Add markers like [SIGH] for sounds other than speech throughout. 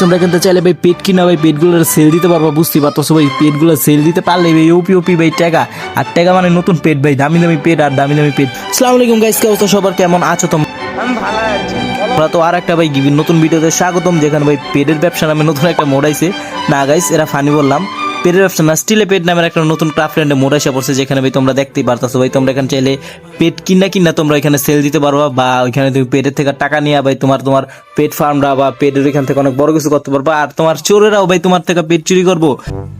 তোমরা কিন্তু চাইলে ভাই পেট কিনা ভাই পেটগুলোর সেল দিতে পারব বুঝতে পারতো ভাই। পেটগুলো সেল দিতে পারলে ভাই ওপি ওপি ভাই টাকা। আর টাকা মানে নতুন পেট ভাই দামি দামি পেট আর দামি দামি পেট। সালাম আলাইকুম গাইস কে অবস্থা সবার? কেমন আছো তোমরা আমি ভালো আছি। আমরা তো আর একটা ভাই নতুন ভিডিওতে স্বাগতম যেখানে ভাই পেটের ব্যবসা নামে নতুন একটা মোড়াইছে না গাইস এরা ফানি বললাম। পেটের ব্যবসা না স্টিলে পেট নামের একটা নতুন ক্রাফট মোড় এসে পড়ছে যেখানে ভাই তোমরা দেখতেই পারতাছো ভাই। তোমরা এখানে চাইলে পেট কিনা কিনা তোমরা এখানে সেল দিতে পারবা বা ওইখানে তুমি পেটের থেকে টাকা নিয়ে ভাই তোমার তোমার পেট ফার্মরা বা পেটের এখান থেকে অনেক বড় কিছু করতে পারবা আর তোমার চোরেরাও ভাই তোমার থেকে পেট চুরি করব।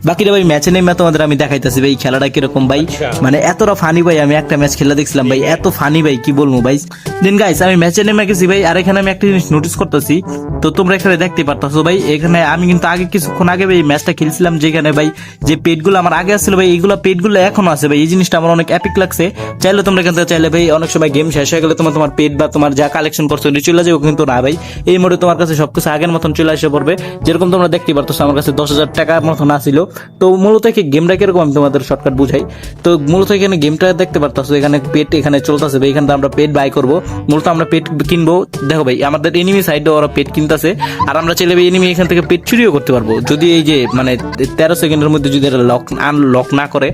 বাকিটা ভাই ম্যাচে নেমে তোমাদের আমি দেখাইতেছি ভাই খেলাটা কীরকম ভাই। মানে এতটা ফানি ভাই আমি একটা ম্যাচ খেলা দেখছিলাম ভাই এত ফানি ভাই কি বলব ভাই। দিন গাইস আমি ম্যাচে নেমে গেছি ভাই আর এখানে আমি একটা জিনিস নোটিস করতেছি তো তোমরা এখানে দেখতে পারতাছো ভাই এখানে আমি কিন্তু আগে কিছুক্ষণ আগে ভাই ম্যাচটা খেলছিলাম যেখানে ভাই যে পেটগুলো আমার আগে আসছিল ভাই এইগুলো পেটগুলো এখনও আছে ভাই এই জিনিসটা আমার অনেক এপিক লাগছে। চাইলে তোমরা এখান থেকে চাইলে ভাই, অনেক সময় গেম শেষ হয়ে গেলে তোমার তোমার পেট বা তোমার যা কালেকশন করছ ওটি চলে যাবে কিন্তু না ভাই। এই মোড়ে তোমার কাছে সবকিছু আগের মতন চলে আসে পড়বে। যেরকম তোমরা দেখতে পারতো আমার কাছে দশ হাজার টাকার মতন আসছিল তো মূলত কি গেমটা কীরকম আমি তোমাদের শর্টকাট বুঝাই। তো মূলত এখানে গেমটা দেখতে পারতাছো, এখানে পেট এখানে চলতেছে ভাই এখানে আমরা পেট বাই করব। মূলত আমরা পেট কিনবো। দেখো ভাই, আমাদের এনিমি সাইডে ওরা পেট কিনতেছে। আর আমরা চাইলে ভাই এনিমি এখান থেকে পেট চুরিও করতে পারব। যদি এই যে মানে তেরো সেকেন্ডের মধ্যে যদি এরা লক আনলক না করে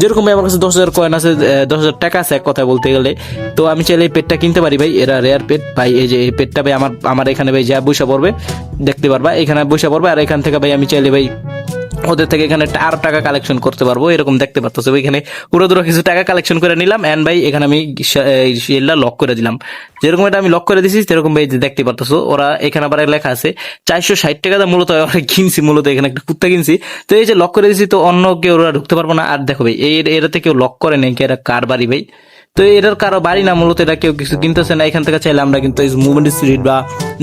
যেরকম ভাই আমার কাছে দশ হাজার কয়েন আছে দশ হাজার টাকা আছে এক কথায় বলতে গেলে। তো আমি চাইলে এই পেটটা কিনতে পারি ভাই, এরা রেয়ার পেট ভাই, এই যে এই পেটটা ভাই আমার আমার এখানে ভাই যা বৈশা পড়বে, দেখতে পারবা। এখানে বৈশা পড়বে, আর এখান থেকে ভাই আমি চাইলে ভাই ওদের থেকে এখানে আরও টাকা কালেকশন করতে পারব, এরকম দেখতে পারতেছো। পুরো দূরে কিছু টাকা কালেকশন করে নিলাম এন্ড ভাই, এখানে আমি শিল্ডটা লক করে দিলাম। যেরকম এটা আমি লক করে দিছি, সেরকম ভাই দেখতে পারতেছো, ওরা এখানে আবার লেখা আছে, চারশো ষাট টাকা দাম মূলত কিনছি, মূলত এখানে একটা কুত্তা কিনছি। তো এই যে লক করে দিছি, তো অন্য কেউ ওরা ঢুকতে পারব না। আর দেখো ভাই এরাতে কেউ লক করে নেই এরা কার বাড়ি ভাই? তো এটার কারও বাড়ি না, মূলত এটা কেউ কিছু কিনতেছে না। এখান থেকে চাইলে আমরা কিন্তু মুভমেন্ট স্পিরিট বা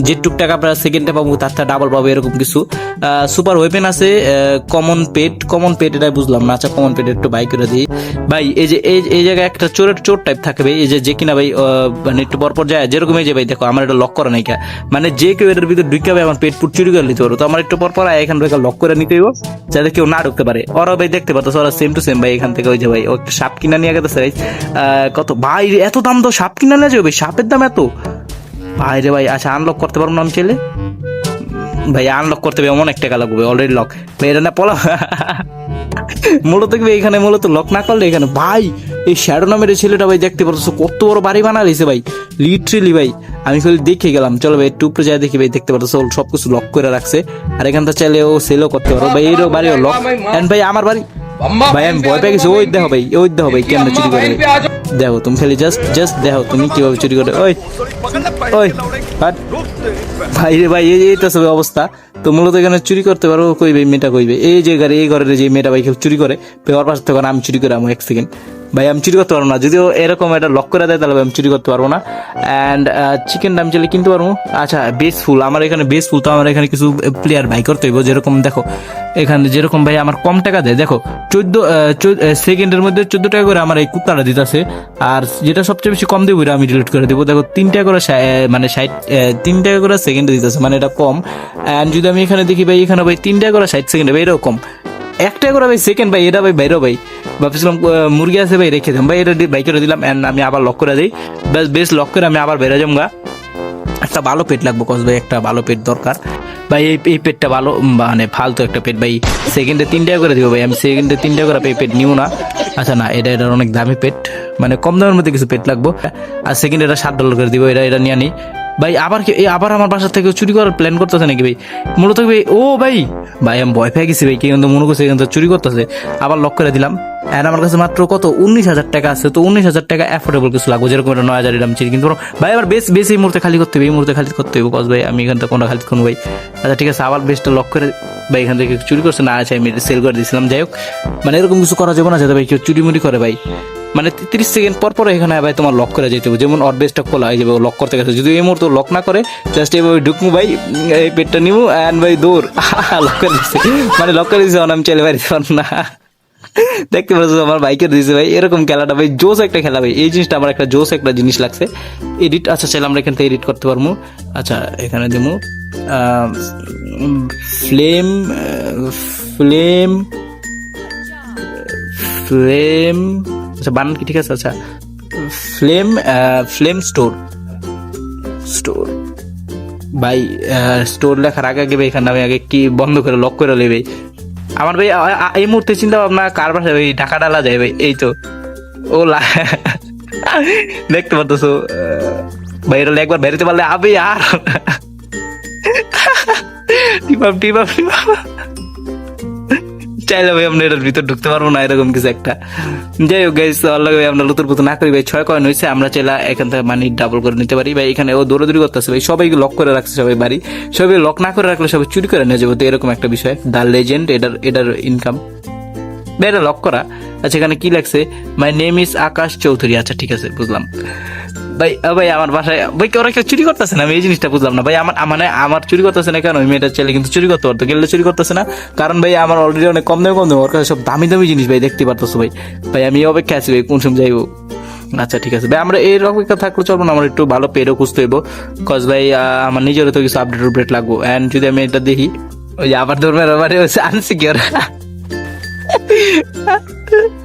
যে টুকটাক আমরা সেকেন্ডে পাবো, তার থেকে ডাবল পাবো, এরকম কিছু। সুপার ওয়েপেন আছে কমন পেট কমন পেট এটা বুঝলাম না। আচ্ছা কমন পেট একটু বাই করে দিই। ভাই, এই যে, এই জায়গায় একটা চোরের চোর টাইপ থাকে ভাই, এই যে যে কিনা ভাই মানে একটু পরপর যায়, যেরকম এই যে ভাই, দেখো, আমার এটা লক করা নাই। মানে যে কেউ এটার ভিতরে ঢুকে ভাই, আমার পেট পুট চুরি করে নিতে পারব তো আমার একটু পরপর এখান থেকে লক করে নিতে হইব যাতে কেউ না ঢুকতে পারে। ওরা ভাই দেখতে পাচ্ছ ওরা সেম টু সেম ভাই, এখান থেকে ওই যে ভাই, ও একটা সাপ কিনা নিয়ে গেছে কত? ভাই, এত দাম তো সাপ কিনা নিয়ে যাবে সাপের দাম এত? ভাই রে ভাই আচ্ছা আনলক করতে পারব না আমি চাইলে? ভাই আনলক করতে হবে অনেক টাকা লাগবে অলরেডি লক ভাই এটা না পলা মূলত কি এখানে মূলত লক না করলে এখানে ভাই এই শ্যাডো নামের এই ছেলেটা ভাই দেখতে পারছ কত বড় বাড়ি বানা রয়েছে ভাই। লিটারেলি ভাই আমি খালি দেখে গেলাম। চলো ভাই একটু উপরে যাই দেখি ভাই দেখতে পারছ সব কিছু লক করে রাখছে। আর এখান থেকে চাইলে ও সেলও করতে পারো। ভাই এইরও বাড়িও লক এন্ড ভাই আমার বাড়ি ভাই আমি ভয় পেয়ে গেছি। ওই দেখো ভাই ওই দেখো ভাই কেমন চুরি করে। দেখো তুমি খালি জাস্ট জাস্ট দেখো তুমি কীভাবে চুরি করে। ওই ওই হাট। ভাই রে ভাই এই তো সব অবস্থা। তো মূলত এখানে চুরি করতে পারো কইবে মেয়েটা কইবে। এই যে ঘরে এই ঘরের যে মেয়েটা ভাই চুরি করে পেপার পাশ থেকে আমি চুরি করে আমি এক সেকেন্ড ভাই, আমি চুরি করতে পারব না। যদিও এরকম এটা লক করে দেয়, তাহলে আমি চুরি করতে পারব না। অ্যান্ড চিকেনটা আমি চাইলে কিনতে পারব। আচ্ছা বেস ফুল আমার এখানে বেস ফুল তো আমার এখানে কিছু প্লেয়ার ভাই করতে হইব। যেরকম, দেখো, এখানে যেরকম ভাই, আমার কম টাকা দেয়। দেখো, চোদ্দ সেকেন্ডের মধ্যে চোদ্দ টাকা করে আমার এই কুত্তাটা দিতেছে। আর যেটা সবচেয়ে বেশি কম দেবো আমি ডিলিট করে দেবো। দেখো, তিন টাকা করে মানে ষাট তিন টাকা করে সেকেন্ডে দিতেছে মানে এটা কম। অ্যান্ড যদি আমি এখানে দেখি ভাই, এখানে ভাই, তিন টাকা করে ষাট সেকেন্ডে ভাই, এটাও কম। এক টাকা করে ভাই সেকেন্ড ভাই, এটা ভাই বাইরেও ভাই। ভাবছিলাম মুরগি আছে ভাই, রেখে দিলাম ভাই, এটা বাই করে দিলাম অ্যান্ড আমি আবার লক করে দিই। বেশ বেশ লক করে আমি আবার বেরো যাব গা একটা ভালো পেট লাগবে কস ভাই, একটা ভালো পেট দরকার। ভাই, এই এই পেটটা ভালো মানে ফালতু একটা পেট, ভাই। সেকেন্ডে তিন টাকা করে দিব ভাই, আমি সেকেন্ডে তিন টাকা করে এই পেট নিব না। আচ্ছা না, এটা, এটার অনেক দামি পেট। মানে কম দামের মধ্যে কিছু পেট লাগবো। আর সেকেন্ডে এটা সাত ডলার করে দিব, এটা এটা নিয়ে নিই ভাই, আবার কি আবার আমার বাসা থেকে চুরি করার প্ল্যান করতেছে নাকি ভাই? মূলত ভাই, ও ভাই! ভাই, আমি ভয় পেয়ে গেছি ভাই কি কিন্তু মনে করছে কিন্তু চুরি করতেছে। আবার লক করে দিলাম। আর আমার কাছে মাত্র কত? উনিশ হাজার টাকা আছে। তো উনিশ হাজার টাকা অ্যাফোর্ডেবল কিছু লাগবে, যেরকম এটা নয় হাজার আমি চিনি। কিন্তু ভাই, আবার বেশ বেশ এই মুহূর্তে খালি করতে হবে, এই মুহূর্তে খালি করতে হবে কস ভাই, আমি এখান থেকে কোনটা খালি করব ভাই। আচ্ছা ঠিক আছে, আবার বেশটা লক করে ভাই, এখান থেকে চুরি করছে, না আছে, আমি সেল করে দিয়েছিলাম। যাই হোক মানে এরকম কিছু করা যাবে না, যাতে ভাই কেউ চুরি মুড়ি করে ভাই। মানে তিরিশ সেকেন্ড পর পর এখানে ভাই তোমার লক করে যেতে হবে। যেমন অর খোলা হয়ে যাবে লক করতে গেছে। যদি এই মুহূর্তে লক না করে জাস্ট এইভাবে ঢুকবো ভাই এই পেটটা নিবো অ্যান্ড ভাই দৌড়। [LAUGHS] লক করে দিচ্ছে মানে লক করে দিচ্ছে আমি চলে পারি না দেখতে পাচ্ছ, আমার বাইকের দিয়েছে ভাই। এরকম খেলাটা ভাই জোস একটা খেলা ভাই। এই জিনিসটা আমার একটা জোস একটা জিনিস লাগছে। এডিট আচ্ছা চাইলে আমরা এখান থেকে এডিট করতে পারব। আচ্ছা এখানে দেবো ফ্লেম ফ্লেম ফ্লেম আচ্ছা বানান কি? ঠিক আছে আচ্ছা। Flame flame store. স্টোর। ভাই স্টোর লেখার আগে আগে এখানে আমি আগে কি বন্ধ করে লক করে নেবে আমার ভাই এই মুহূর্তে চিন্তা ভাবনা কার বাসায় ভাই, ঢাকা ডালা যায় ভাই, এই তো। ও দেখতে পারতো ভাই, এটা একবার বেরোতে পারলে আবে আর। টিপাপ টিপাপ টিপাপ চাইলে ভাই আমরা এটার ভিতর ঢুকতে পারব না, এরকম কিছু একটা। যাই হোক গাইস আল্লাহ ভাই আমরা লুতুর পুতুর না করি ভাই, ছয় কয়েন হয়েছে আমরা চাইলে এখান থেকে মানি ডাবল করে নিতে পারি। ভাই, এখানে ও দৌড়াদৌড়ি করতেছে ভাই সবাই লক করে রাখছে সবাই বাড়ি। সবাই লক না করে রাখলে সবাই চুরি করে নিয়ে যাব তো এরকম একটা বিষয়। দ্য লেজেন্ড এটার এটার ইনকাম এটা লক করা। আচ্ছা এখানে কি লাগছে my name is Akash Chowdhury আচ্ছা ঠিক আছে, বুঝলাম। ভাই ভাই, আমার বাসায় ভাই ওরা কেউ চুরি করতেছে না? আমি এই জিনিসটা বুঝলাম না। ভাই, আমার মানে আমার চুরি করতেছে না কেন? ওই মেয়েটার ছেলে কিন্তু চুরি করতে পারতো গেলে চুরি করতেছে না। কারণ ভাই, আমার অলরেডি অনেক কম দামে কম দামে ওর কাছে সব দামি দামি জিনিস ভাই, দেখতে পারতেছো ভাই। ভাই, আমি অপেক্ষা আছি ভাই, কোন সময় যাইবো? আচ্ছা ঠিক আছে। ভাই, আমরা এই অপেক্ষা থাকলে চলবো না, আমার একটু ভালো পেরও খুঁজতে হইব। কজ ভাই আমার নিজেরও তো কিছু আপডেট আপডেট লাগবো। অ্যান্ড যদি আমি এটা দেখি, ওই আবার ধরবে হচ্ছে আনসিকিওর।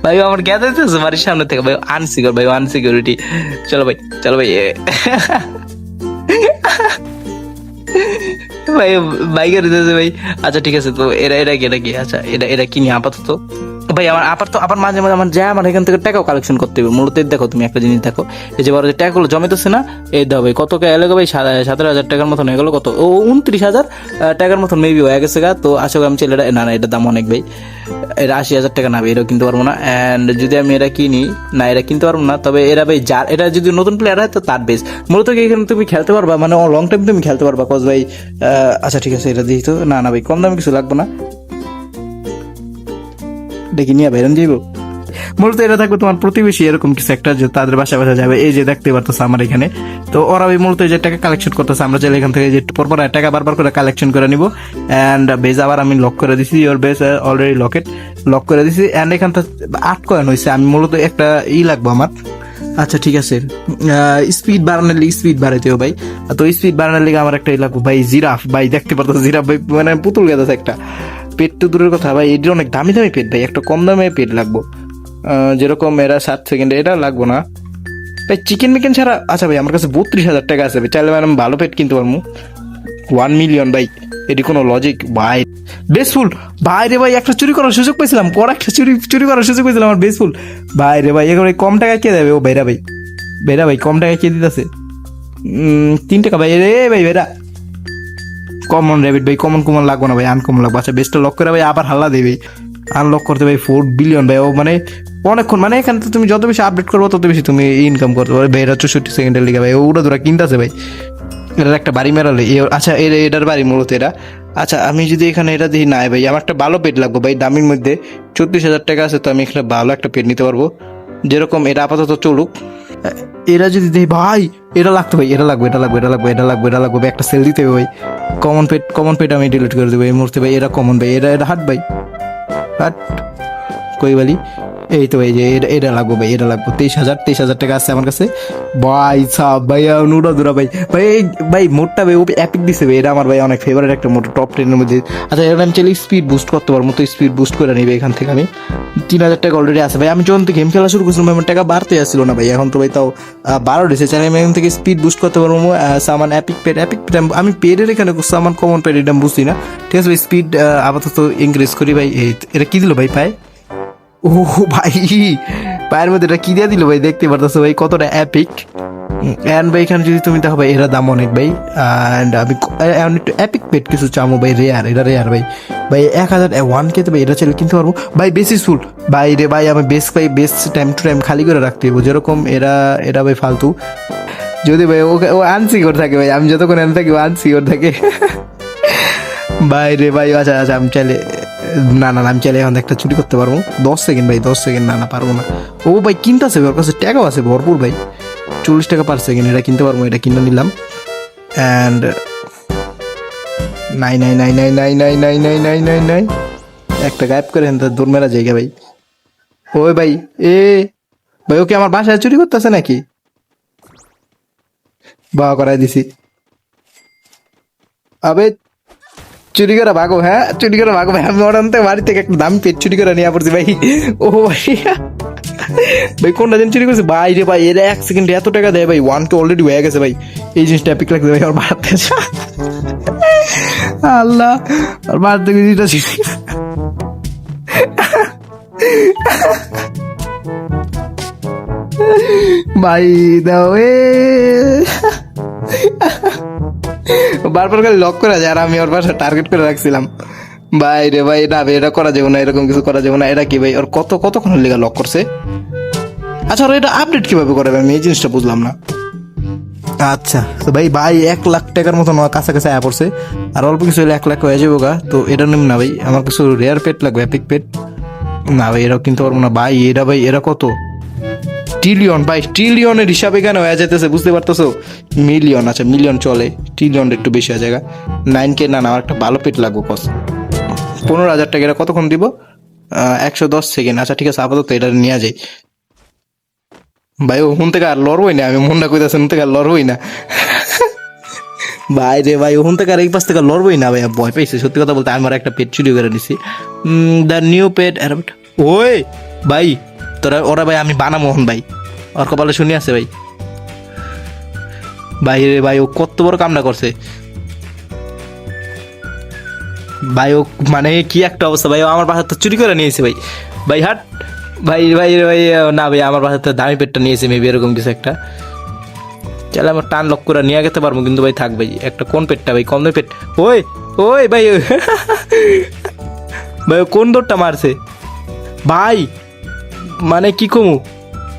ভাই, আমার জ্ঞান আছে বাড়ির সামনে থেকে, ভাই আনসিকিউর ভাই আনসিকিউরিটি চলো ভাই চলো ভাই। ভাই বাইকের ভাই। আচ্ছা ঠিক আছে, তো এরা এরা কি এটা কি আচ্ছা এটা এটা নিয়ে আপাতত? ভাই, আমার আপাতত আবার মাঝে মাঝে আমার যা আমার এখান থেকে টাকাও কালেকশন করতে হবে। মূলত দেখো তুমি একটা জিনিস দেখো। এই যে বড় যে টাকাগুলো জমেতেছে না, এই দাও ভাই, কত এলো ভাই? সতেরো হাজার টাকার মতন হয়ে কত? ও, উনত্রিশ হাজার টাকার মতন মেবি হয়ে গেছে গা। তো আসলে আমি ছেলেটা না না, এটার দাম অনেক ভাই। এটা আশি হাজার টাকা না ভাই, এটাও কিনতে পারব না। অ্যান্ড যদি আমি এটা কিনি, না এটা কিনতে পারব না। তবে এরা ভাই, যার এটা যদি নতুন প্লেয়ার হয়, তো তার বেশ মূলত কি এখানে তুমি খেলতে পারবা? মানে লং টাইম তুমি খেলতে পারবা কজ ভাই আচ্ছা ঠিক আছে, এটা দিই তো না না ভাই, কম দামে কিছু লাগবে না। ডেকে নিয়ে বেরোন যাইব। মূলত এটা থাকবে তোমার প্রতিবেশী, এরকম কিছু একটা যে তাদের বাসা বাসা যাবে। এই যে দেখতে পারতেছে আমার এখানে। তো ওরা ওই মূলত যে টাকা কালেকশন করতেছে, আমরা চাইলে এখান থেকে যে পরপর টাকা বারবার করে কালেকশন করে নিব। অ্যান্ড বেজ আবার আমি লক করে দিছি ওর বেজ অলরেডি লকেট লক করে দিছি। অ্যান্ড এখান থেকে আট কয়েন হয়েছে আমি মূলত একটা ই লাগবো আমার। আচ্ছা ঠিক আছে। স্পিড বাড়ানোর লিগে স্পিড বাড়াইতেও ভাই। তো স্পিড বাড়ানোর লিগে আমার একটা ই লাগবো ভাই জিরাফ ভাই, দেখতে পারতো জিরাফ ভাই মানে পুতুল গেছে একটা। পেট তো দূরের কথা, ভাই, এটির অনেক দামি দামি পেট, ভাই, একটা কম দামে পেট লাগবো। যেরকম এরা সাত সেকেন্ড এটা লাগবো না। ভাই চিকেন মিকেন ছাড়া আচ্ছা ভাই, আমার কাছে বত্রিশ হাজার টাকা আছে, ভাই, চাইলে ম্যাডাম ভালো পেট কিনতে পারব ওয়ান মিলিয়ন ভাই, এটি কোনো লজিক ভাই। বেসফুল ভাই রে ভাই, একটা চুরি করার সুযোগ পেয়েছিলাম কর একটা চুরি চুরি করার সুযোগ পেয়েছিলাম আমার বেসফুল ভাই রে ভাই এগুলো কম টাকায় কে দেবে? ও বেরা ভাই বেরা ভাই, কম টাকায় কে দিতেছে? তিন টাকা, ভাই রে ভাই বেরা কমন রেবিট ভাই কমন কমন লাগবে না, ভাই আনকমন লাগবে। আচ্ছা বেস্টটা লক করে, ভাই, আবার হাল্লা দেবে আনলক করতে, ভাই ফোর বিলিয়ন ভাই, ও মানে অনেকক্ষণ মানে এখানে তুমি যত বেশি আপডেট করব, তত বেশি তুমি ইনকাম করতে পারবে। ভাই এটা চৌষট্টি সেকেন্ডের লিগে, ভাই ওরা ধরা কিনতেছে, ভাই। এটার একটা বাড়ি মেরালে আচ্ছা এর, এটার বাড়ি মূলত এটা আচ্ছা আমি যদি এখানে এটা দিই না ভাই, আমার একটা ভালো পেট লাগবে, ভাই, দামির মধ্যে চব্বিশ হাজার টাকা আছে, তো আমি এখানে ভালো একটা পেট নিতে পারব। যেরকম এটা আপাতত চলুক। এরা যদি দেয়, ভাই, এটা লাগতে ভাই, এটা লাগবে এটা লাগবে এটা লাগবে এটা লাগবে এটা লাগবে, একটা সেল দিতে হবে ভাই। কমন পেট কমন পেট আমি ডিলিট করে দেবো, এই মুহূর্তে ভাই, এরা কমন ভাই, এরা এটা হাট ভাই। হাট, কই বলি? এই তো এই যে, এটা লাগবে ভাই, এটা লাগবে। তেইশ হাজার তেইশ হাজার টাকা আছে আমার কাছে। ভাই, সাব, ভাই নুরা দুরা ভাই। ভাই ভাই, মোটটা ভাই অ্যাপিক দিছে ভাই। এটা আমার ভাই অনেক ফেভারিট একটা মোটর টপ টেনের মধ্যে। আচ্ছা এটা আমি চাইলে স্পিড বুস্ট করতে পারব, তো স্পিড বুস্ট করে নিবে এখান থেকে আমি। তিন হাজার টাকা অলরেডি আছে ভাই। আমি যখন থেকে গেম খেলা শুরু করছিলাম ভাই, আমার টাকা বাড়তে আসছিল না ভাই। এখন তো ভাই তাও বারো দিয়েছে চাইলে আমি এখান থেকে স্পিড বুস্ট করতে পারব সামান অ্যাপিক পেড অ্যাপিক পেড আমি পেডের এখানে সামান কমন পেড এটা বুঝছি না। ঠিক আছে ভাই স্পিড আপাতত ইনক্রিজ করি ভাই। এটা কী দিল ভাই, পায়? ও ভাই, পায়ের মধ্যে এটা কি দিয়ে দিল ভাই? দেখতে পারতেছো ভাই, কতটা অ্যাপিক অ্যান্ড ভাই, এখানে যদি তুমি দেখো ভাই, এরা দাম অনেক ভাই। অ্যান্ড আমি একটু অ্যাপিক পেট কিছু চামো ভাই রেয়ার এটা রেয়ার ভাই। ভাই, এক হাজার ওয়ান তো ভাই, এটা চাইলে কিনতে পারব। ভাই, বেশি ফুল ভাই রে ভাই, আমি বেশ ভাই বেশ টাইম টু টাইম খালি করে রাখতে হইব। যেরকম এরা এটা ভাই ফালতু। যদি ভাই, ওকে, ও আনসিকিওর থাকে ভাই, আমি যতক্ষণ এনে থাকি, ও আনসিকিওর থাকে। [LAUGHS] ভাই রে ভাই আচ্ছা আচ্ছা আমি চাইলে না না আমি চাইলে এখন একটা চুরি করতে পারব দশ সেকেন্ড ভাই দশ সেকেন্ড না না পারব না ও ভাই কিনতেছে ওর কাছে টাকাও আছে ভরপুর ভাই চল্লিশ টাকা পার সেকেন্ড এটা কিনতে পারব এটা কিনে নিলাম অ্যান্ড নাই নাই নাই নাই নাই নাই নাই নাই নাই নাই নাই একটা গায়েব করে দূর মেরা জায়গা ভাই ওই ভাই এ ভাই ওকে আমার বাসায় চুরি করতেছে নাকি বা করাই দিছি আবে চুরি করে ভাগো হ্যাঁ? চুরি করে ভাগো, ভাই। আমি ওর বাড়ি থেকে একটা দামি পেট চুরি করে নিয়ে পড়ছি, ভাই। ও, ভাই। ভাই, কোনটা দিন চুরি করছে? ভাই রে, ভাই, এরা এক সেকেন্ডে এত টাকা দেয়, ভাই। ওয়ান কে অলরেডি হয়ে গেছে, ভাই। এই জিনিসটা এপিক লাগছে, ভাই আর বাড়াতে আল্লাহ আর বাড়াতে জিনিসটা ভাই, দাও, এ। বারবার করে লক করা যায় আর আমি ওর পাশে টার্গেট করে রাখছিলাম। ভাই রে ভাই, না এটা করা যাবে না, এরকম কিছু করা যাবে না। এটা কি ভাই? ওর কত কতক্ষণ লেগে লক করছে? আচ্ছা ওর এটা আপডেট কীভাবে করে ভাই? আমি এই জিনিসটা বুঝলাম না। আচ্ছা তো ভাই ভাই, এক লাখ টাকার মতো আমার কাছাকাছি আয়া পড়ছে। আর অল্প কিছু হলে এক লাখ হয়ে যাব গা। তো এটা নিম না ভাই, আমার কিছু রেয়ার পেট লাগবে এপিক পেট না ভাই, এরাও কিনতে পারব না। ভাই, এটা ভাই, এরা কত? ট্রিলিয়ন ভাই ট্রিলিয়নের হিসাবে কেন হয়ে যেতেছে বুঝতে পারতেছো? মিলিয়ন আচ্ছা মিলিয়ন চলে ট্রিলিয়ন একটু বেশি হয়ে জায়গা নাইন কে না আমার একটা ভালো পেট লাগবে কস পনেরো হাজার টাকা, এটা কতক্ষণ দিব? একশো দশ সেকেন্ড আচ্ছা ঠিক আছে, আপাতত এটা নিয়ে যাই। ভাই, ও হুন থেকে আর লড়বই না? আমি মনটা কইতাছে হুন থেকে আর লড়বই না? ভাই রে, ভাই ওখান থেকে আর এই পাশ থেকে লড়বই না, ভাই, ভয় পাইছে সত্যি কথা বলতে, আমার একটা পেট চুরি করে নিছি। দ্য নিউ পেট ওই, ভাই তোরা, ওরা ভাই, আমি বানাবো হন ভাই। ওর কপালে শুনি আছে ভাই। ভাই রে ভাই, ও কত বড় কামনা করছে। ভাই, ও মানে কি একটা অবস্থা ভাই আমার বাসা তো চুরি করে নিয়েছে ভাই। ভাই, হাট। ভাই ভাই ভাই না ভাই, আমার বাসা তো দামি পেটটা নিয়েছে মেবি এরকম কিছু একটা। চলে আমার টান লক করে নিয়ে যেতে পারব, কিন্তু ভাই, থাক ভাই, একটা কোন পেটটা ভাই কম পেট। ওই ওই ভাই। ভাই কোন দৌড়টা মারছে? ভাই মানে কি কমু?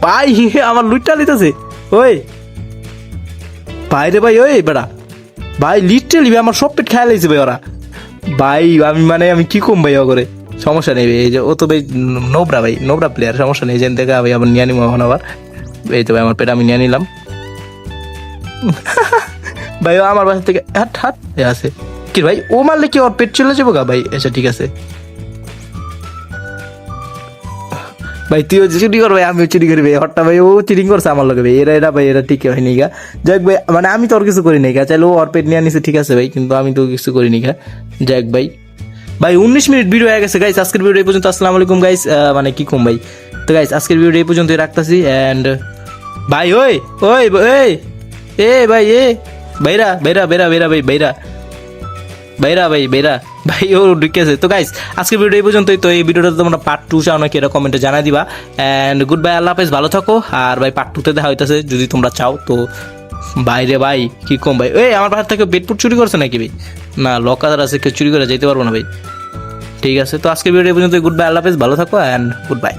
ভাই আমার লুটটা লিতেছে ওই। ভাই রে ভাই, ওই, বেড়া। ভাই লিটারালি আমার সব পেট খেয়াল হয়েছে ভাই ওরা। ভাই, আমি মানে আমি কি কম ভাই করে সমস্যা নেই এই যে, ও তো ভাই, নোবরা ভাই, নোবরা প্লেয়ার সমস্যা নেই। যেন থেকে ভাই, আবার নিয়ে নিবো এখন আবার। এই তো ভাই, আমার পেট আমি নিয়ে নিলাম। [LAUGHS] ভাই আমার বাসা থেকে, হাট হাট আছে। কি ভাই, ও মারলে কি ওর পেট চলে যাব গা? ভাই আচ্ছা ঠিক আছে। ভাই, তুইও চুরি কর ভাই, আমিও চুরি করি ভাই। হট্টা ভাই, ও চিটিং করছে আমার লগে ভাই। এরা এরা ভাই, এরা ঠিক হয়নি গা। যাক ভাই মানে আমি তো আর কিছু করি নাই গা। চাইলে ও ওর পেট নিয়ে নিছে ঠিক আছে ভাই, কিন্তু আমি তো কিছু করিনি গা। যাক ভাই। ভাই, উনিশ মিনিট ভিডিও হয়ে গেছে গাইস আজকের ভিডিও এই পর্যন্ত, আসসালামু আলাইকুম গাইস মানে কি কম ভাই? তো গাইস আজকের ভিডিও এই পর্যন্তই রাখতাছি অ্যান্ড ভাই, ওই ওই ওই, এ ভাই, এ। বাইরা বাইরা বেরা বেরা ভাই বাইরা বাইরা, ভাই বাইরা। ভাই, ও ঢুকেছে তো গাইস আজকে ভিডিও এই পর্যন্তই। তো এই ভিডিওটা তোমরা পার্ট টু চাও নাকি এটা কমেন্টে জানাই দিবা। অ্যান্ড গুড বাই আল্লাহ হাফেজ, ভালো থাকো। আর ভাই পার্ট টুতে দেখা হইতেছে যদি তোমরা চাও, তো বাইরে ভাই, কি কম ভাই। এই, আমার বাসার থেকে বেডপুট চুরি করছে নাকি ভাই? না লকাদার আছে, কেউ চুরি করে যেতে পারব না ভাই। ঠিক আছে, তো আজকে ভিডিও এই পর্যন্ত গুড বাই আল্লাহ হাফেজ, ভালো থাকো অ্যান্ড গুড বাই